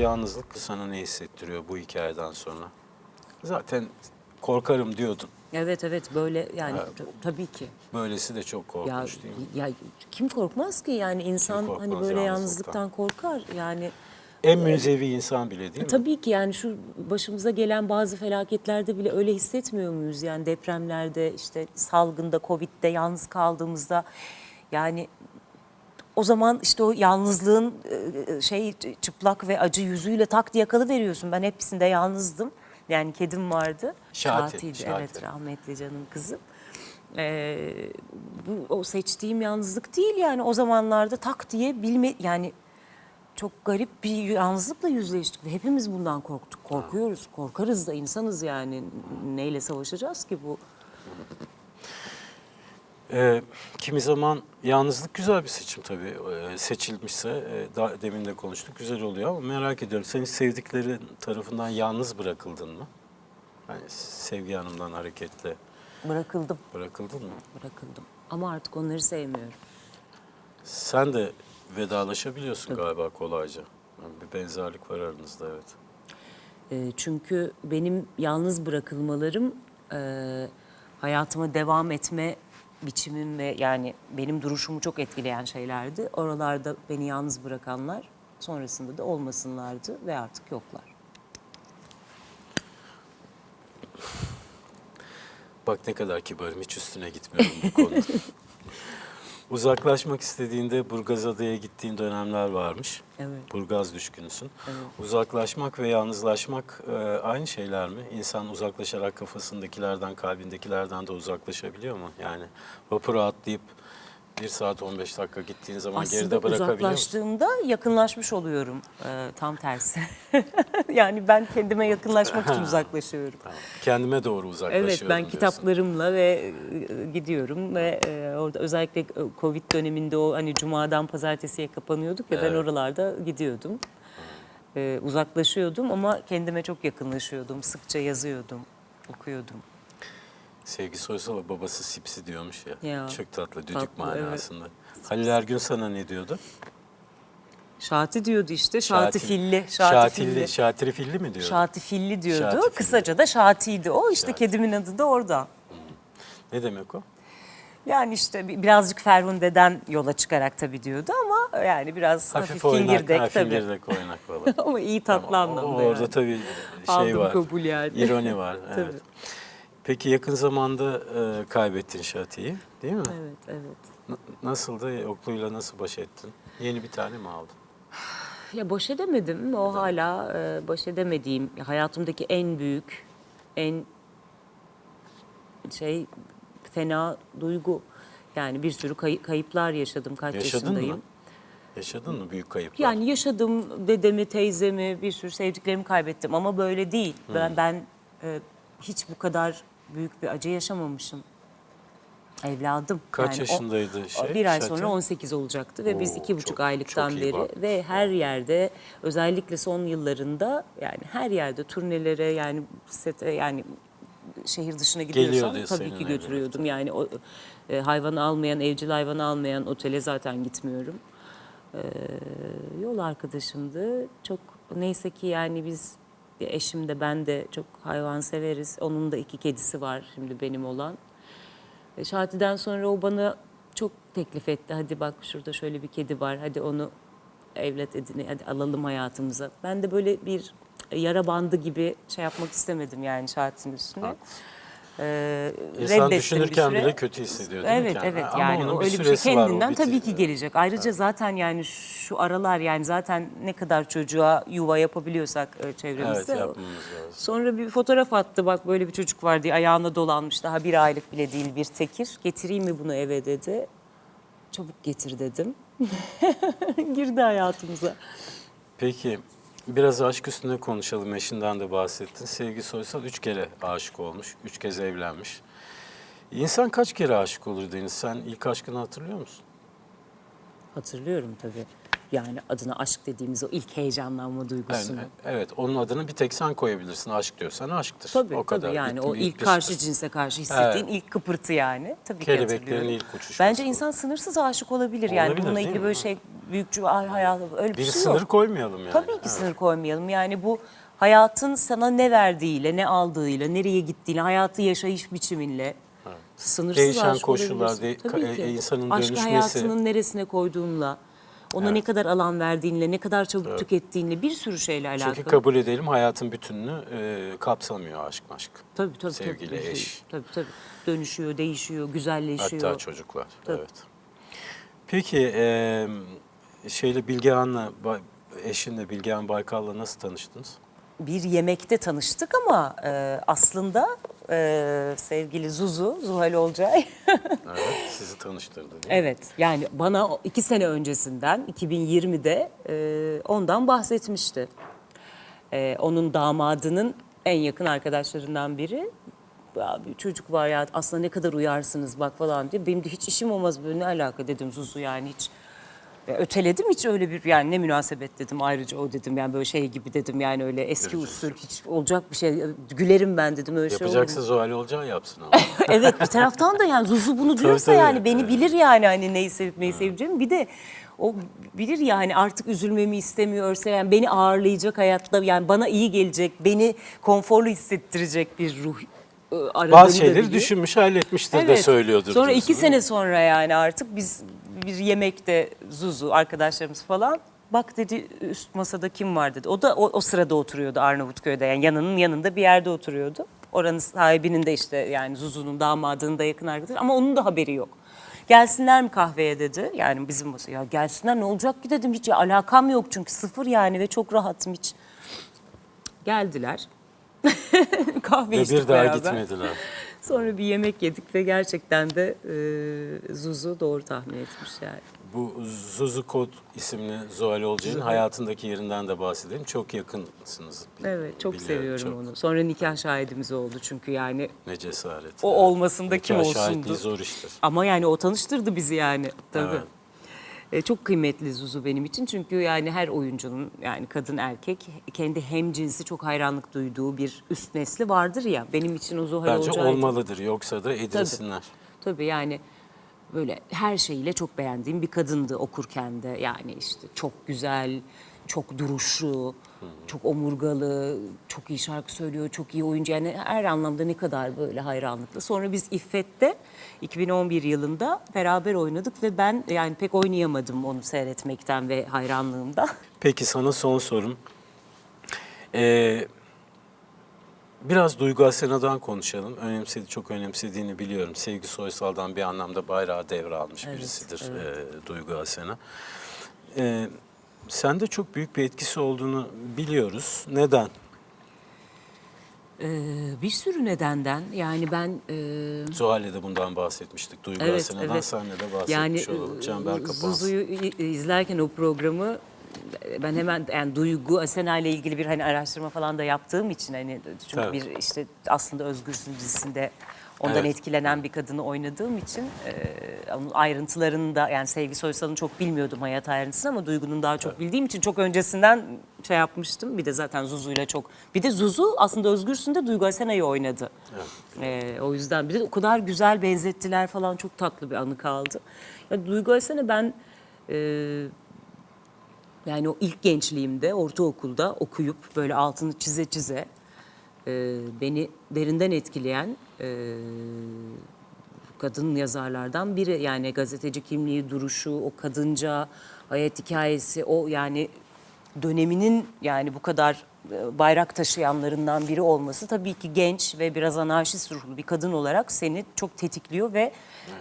yalnızlık sana ne hissettiriyor bu hikayeden sonra? Zaten korkarım diyordun. Evet evet böyle yani Ha, tabii ki. Böylesi de çok Ya, korkunç değil mi? ya kim korkmaz ki yani insan korkmaz hani böyle yalnızlıktan? yalnızlıktan korkar yani En münzevi insan bile değil mi? tabii ki yani şu başımıza gelen bazı felaketlerde bile öyle hissetmiyor muyuz yani depremlerde işte salgında covid'de yalnız kaldığımızda yani o zaman işte o yalnızlığın e, şey çıplak ve acı yüzüyle tak diye yakalı veriyorsun. Ben hepsinde yalnızdım. Yani kedim vardı. Şati, Şati'ydi, Şati. evet rahmetli canım kızım. Ee, bu o seçtiğim yalnızlık değil yani o zamanlarda tak diye bilme yani çok garip bir yalnızlıkla yüzleştik ve hepimiz bundan korktuk. Korkuyoruz, korkarız da insanız yani. Neyle savaşacağız ki bu? Ee, kimi zaman yalnızlık güzel bir seçim tabii. Ee, seçilmişse, e, da, demin de konuştuk, güzel oluyor ama merak ediyorum. Senin sevdiklerin tarafından yalnız bırakıldın mı? Yani Sevgi Hanım'dan hareketle Bırakıldım, bırakıldın mı? bırakıldım. Ama artık onları sevmiyorum. Sen de vedalaşabiliyorsun galiba kolayca. Yani bir benzerlik var aranızda evet. E, çünkü benim yalnız bırakılmalarım e, hayatıma devam etme biçimim ve yani benim duruşumu çok etkileyen şeylerdi. Oralarda beni yalnız bırakanlar sonrasında da olmasınlardı ve artık yoklar. Bak ne kadar kibarım, hiç üstüne gitmiyorum bu konuda. Uzaklaşmak istediğinde Burgazada'ya gittiğin dönemler varmış. Evet. Burgaz düşkünüsün. Uzaklaşmak ve yalnızlaşmak e, aynı şeyler mi? İnsan uzaklaşarak kafasındakilerden, kalbindekilerden de uzaklaşabiliyor mu? Yani vapura atlayıp 1 saat 15 dakika gittiğin zaman Aslında geride bırakabiliyor uzaklaştığımda yakınlaşmış oluyorum. Ee, tam tersi. yani ben kendime yakınlaşmak için uzaklaşıyorum. Tamam. Kendime doğru uzaklaşıyorum Evet ben diyorsun. kitaplarımla ve e, gidiyorum ve e, orada özellikle Covid döneminde o hani cumadan pazartesiye kapanıyorduk ya ben Evet. oralarda gidiyordum. E, uzaklaşıyordum ama kendime çok yakınlaşıyordum. Sıkça yazıyordum, okuyordum. Sevgi Soysal'a babası Sipsi diyormuş ya. Ya, Çok tatlı, düdük tatlı, manasında. Halil Ergün sana ne diyordu? Şati diyordu işte, Şati Şatil- filli. Şatilli, Şatiri filli mi diyordu? Şati filli diyordu. Şati filli. Kısaca da Şati'ydi o. İşte Şati. kedimin adı da orada. Ne demek o? Yani işte bi- birazcık Ferhunde'den yola çıkarak tabii diyordu ama yani biraz hafif, fingirdek ha, tabii. fingirdek oynak falan. ama iyi tatlı o- anlamda Orada yani. tabii şey Aldım var. kabul yani. İroni var. Evet. Tabii. Peki yakın zamanda e, kaybettin Şati'yi değil mi? Evet, evet. N- Nasıldı? Yokluğuyla nasıl baş ettin? Yeni bir tane mi aldın? Ya baş edemedim. O hala e, baş edemediğim, hayatımdaki en büyük, en şey fena duygu. Yani bir sürü kay- kayıplar yaşadım. Kaç Yaşadın yaşındayım. mı? Yaşadın mı büyük kayıplar? Yani yaşadım dedemi, teyzemi, bir sürü sevdiklerimi kaybettim ama böyle değil. Ben ben e, hiç bu kadar büyük bir acı yaşamamışım. Evladım. Kaç Yani o- yaşındaydı şey? bir ay sonra 18 olacaktı ve biz Oo, iki buçuk çok- aylıktan çok beri bak. ve her yerde özellikle son yıllarında yani her yerde turnelere yani sete yani şehir dışına gidiyorsam Geliyordu tabii ki götürüyordum. Yani o e, hayvanı almayan, evcil hayvanı almayan otele zaten gitmiyorum. Ee, yol arkadaşımdı. Çok neyse ki yani biz eşim de ben de çok hayvan severiz. Onun da iki kedisi var şimdi benim olan. E, Şati'den sonra o bana çok teklif etti. Hadi bak şurada şöyle bir kedi var. Hadi onu evlat edin, hadi alalım hayatımıza. Ben de böyle bir yara bandı gibi şey yapmak istemedim yani Şati'nin üstüne. Haklısın. Ee, İnsan reddettim bir düşünürken süre. bile kötü hissediyor değil mi Evet evet Ama yani onun o bir öyle bir şey süresi var, kendinden tabii ki gelecek. Ayrıca zaten yani şu aralar yani zaten ne kadar çocuğa yuva yapabiliyorsak e, Evet çevremizde. yapmamız lazım. Sonra bir fotoğraf attı bak böyle bir çocuk var diye ayağına dolanmış daha bir aylık bile değil bir tekir. Getireyim mi bunu eve dedi. Çabuk getir dedim. Girdi hayatımıza. Peki biraz aşk üstünde konuşalım. Eşinden de bahsettin. Sevgi Soysal üç kere aşık olmuş. Üç kez evlenmiş. İnsan kaç kere aşık olur Deniz? Sen ilk aşkını hatırlıyor musun? Hatırlıyorum tabii. Yani adına aşk dediğimiz o ilk heyecanlanma duygusunu. Yani, evet onun adını bir tek sen koyabilirsin. Aşk diyorsan aşktır. Tabii o kadar. tabii yani Bitti, o ilk bitti. karşı cinse karşı hissettiğin Evet. ilk kıpırtı yani. Tabii ki hatırlıyorum. ilk uçuşması Bence insan sınırsız aşık olabilir yani Olabilir, bununla değil ilgili böyle şey büyükçü ay hayatı öyle bir, Bir şey sınır yok. koymayalım yani. Tabii ki Evet. sınır koymayalım. Yani bu hayatın sana ne verdiğiyle, ne aldığıyla, nereye gittiğiyle, hayatı yaşayış biçiminle sınırsız Değişen koşullar, de- Tabii ki. e, insanın Aşkı dönüşmesi- hayatının neresine koyduğunla, ona ne kadar alan verdiğinle, ne kadar çabuk tükettiğinle bir sürü şeyle alakalı. Çünkü kabul edelim hayatın bütününü e, kapsamıyor aşk maşk. Tabii tabii. Sevgili, tabii, eş. Tabii tabii. Dönüşüyor, değişiyor, güzelleşiyor. Hatta çocuklar. Tabii. Evet. Peki e, şeyle Bilgehan'la eşinle Bilgehan Baykal'la nasıl tanıştınız? bir yemekte tanıştık ama e, aslında e, sevgili Zuzu, Zuhal Olcay. Evet, sizi tanıştırdı değil mi? evet yani bana iki sene öncesinden 2020'de e, ondan bahsetmişti. E, onun damadının en yakın arkadaşlarından biri. Ya bir çocuk var ya aslında ne kadar uyarsınız bak falan diye. Benim de hiç işim olmaz böyle ne alaka dedim Zuzu yani hiç. Ya öteledim hiç öyle bir yani ne münasebet dedim ayrıca o dedim yani böyle şey gibi dedim yani öyle eski usul hiç olacak bir şey gülerim ben dedim öyle şey olur mu? Yapacaksa Zuhal Olacağı yapsın ama. evet bir taraftan da yani Zuzu bunu diyorsa tabii. yani beni bilir yani hani neyi sevip neyi seveceğimi. Bir de o bilir yani artık üzülmemi istemiyorsa yani beni ağırlayacak hayatta yani bana iyi gelecek, beni konforlu hissettirecek bir ruh e, aradığını Bazı da şeyleri biliyor. düşünmüş, halletmiştir de söylüyordur. Sonra diyorsun, iki değil mi? sene sonra yani artık biz bir yemekte Zuzu arkadaşlarımız falan bak dedi üst masada kim var dedi. O da o, o sırada oturuyordu Arnavutköy'de yani yanının yanında bir yerde oturuyordu. Oranın sahibinin de işte yani Zuzu'nun damadının da yakın arkadaşı ama onun da haberi yok. Gelsinler mi kahveye dedi. Yani bizim masaya ya gelsinler ne olacak ki dedim hiç ya, alakam yok çünkü sıfır yani ve çok rahatım hiç. Geldiler. Kahve Ve içtik bir daha beraber. gitmediler. Sonra bir yemek yedik ve gerçekten de e, Zuzu doğru tahmin etmiş yani. Bu Zuzu Kod isimli Zuhal Olcay'ın hayatındaki yerinden de bahsedelim. Çok yakınsınız. bil- Evet çok biliyorum, seviyorum çok. onu. Sonra nikah şahidimiz oldu çünkü yani Ne cesaret. o Evet. olmasında kim Nikah olsundu. şahitliği zor iştir. Ama yani o tanıştırdı bizi yani tabii. Evet. E, çok kıymetli Zuzu benim için çünkü yani her oyuncunun yani kadın erkek kendi hem cinsi çok hayranlık duyduğu bir üst nesli vardır ya. Benim için o Zuhal Bence Olcay'dı. olmalıdır. Yoksa da edilsinler. Tabii yani böyle her şeyiyle çok beğendiğim bir kadındı okurken de. Yani işte çok güzel, çok duruşlu, çok omurgalı, çok iyi şarkı söylüyor, çok iyi oyuncu. Yani her anlamda ne kadar böyle hayranlıklı. Sonra biz İffet'te 2011 yılında beraber oynadık ve ben yani pek oynayamadım onu seyretmekten ve hayranlığımdan. Peki sana son sorum. Ee, biraz Duygu Asena'dan konuşalım. Önemsedi, çok önemsediğini biliyorum. Sevgi Soysal'dan bir anlamda bayrağı devralmış birisidir ee, Duygu Asena. Ee, sende çok büyük bir etkisi olduğunu biliyoruz. Neden? Ee, bir sürü nedenden yani ben... e, Zuhal'le de bundan bahsetmiştik. Duygu Evet, Asena'dan evet. senle de bahsetmiş Yani olalım. e, Çember kapansın. Zuzu'yu izlerken o programı ben hemen yani Duygu Asena ile ilgili bir hani araştırma falan da yaptığım için hani çünkü Tabii. bir işte aslında Özgürsün dizisinde ondan Evet. etkilenen bir kadını oynadığım için e, onun ayrıntılarını da yani Sevgi Soysal'ın çok bilmiyordum hayat ayrıntısını ama Duygu'nun daha çok bildiğim için çok öncesinden şey yapmıştım. Bir de zaten Zuzu'yla çok bir de Zuzu aslında Özgürsün'de Duygu Asena'yı oynadı. Ee, o yüzden bir de o kadar güzel benzettiler falan çok tatlı bir anı kaldı. Ya Duygu Asena ben e, yani o ilk gençliğimde ortaokulda okuyup böyle altını çize çize e, beni derinden etkileyen e, kadın yazarlardan biri. Yani gazeteci kimliği, duruşu, o kadınca hayat hikayesi, o yani döneminin yani bu kadar e, bayrak taşıyanlarından biri olması tabii ki genç ve biraz anarşist ruhlu bir kadın olarak seni çok tetikliyor ve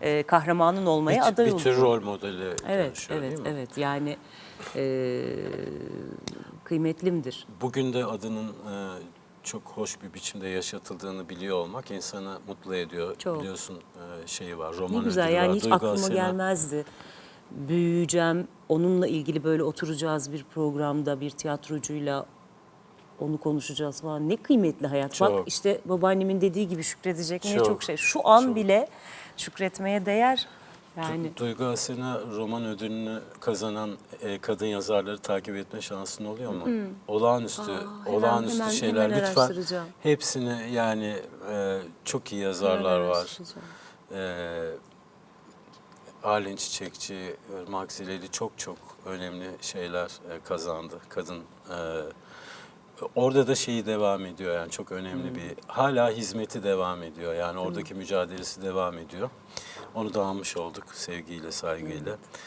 e, kahramanın olmaya bir, aday bir oluyor. tür rol modeli Evet, evet, değil mi? evet. Yani e, kıymetlimdir. Bugün de adının e, çok hoş bir biçimde yaşatıldığını biliyor olmak insanı mutlu ediyor. Çok. Biliyorsun e, şeyi var, Ne roman güzel ödülü yani var. hiç Duygu aklıma Asena. gelmezdi. Büyüyeceğim, onunla ilgili böyle oturacağız bir programda bir tiyatrocuyla onu konuşacağız falan. Ne kıymetli hayat. Bak Çok. işte babaannemin dediği gibi şükredecek ne Çok, çok şey. Şu an çok. bile şükretmeye değer. Yani Du- Duygu Asena roman ödülünü kazanan e, kadın yazarları takip etme şansın oluyor mu? Olağanüstü, hemen, olağanüstü hemen, şeyler. hemen Lütfen hepsini yani e, çok iyi yazarlar Hemen var. E, Arlen Çiçekçi, Irmak Zileli çok çok önemli şeyler e, kazandı. Kadın e, orada da şeyi devam ediyor yani çok önemli bir hala hizmeti devam ediyor. Yani oradaki mücadelesi devam ediyor. Onu da almış olduk sevgiyle, saygıyla.